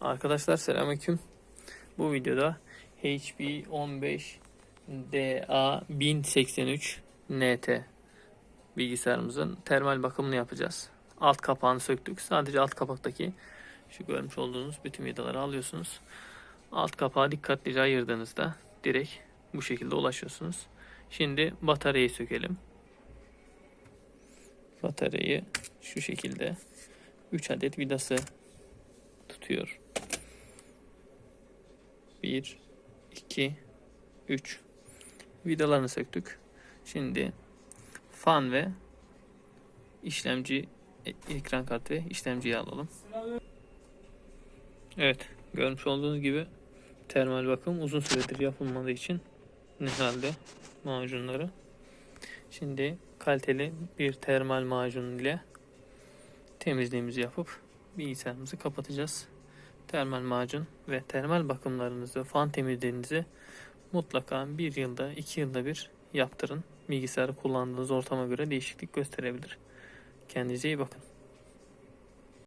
Arkadaşlar selamünaleyküm. Bu videoda HP 15 DA 1083 NT bilgisayarımızın termal bakımını yapacağız. Alt kapağını söktük. Sadece alt kapaktaki şu görmüş olduğunuz bütün vidaları alıyorsunuz. Alt kapağı dikkatlice ayırdığınızda direkt bu şekilde ulaşıyorsunuz. Şimdi bataryayı sökelim. Bataryayı şu şekilde 3 adet vidası tutuyor. 1 2 3 vidalarını söktük. Şimdi fan ve işlemci e- ekran kartı ve işlemciyi alalım. Evet, görmüş olduğunuz gibi termal bakım uzun süredir yapılmadığı için herhalde macunları. Şimdi kaliteli bir termal macun ile temizliğimizi yapıp bilgisayarımızı kapatacağız. Termal macun ve termal bakımlarınızı, fan temizliğinizi mutlaka bir yılda, iki yılda bir yaptırın. Bilgisayarı kullandığınız ortama göre değişiklik gösterebilir. Kendinize iyi bakın.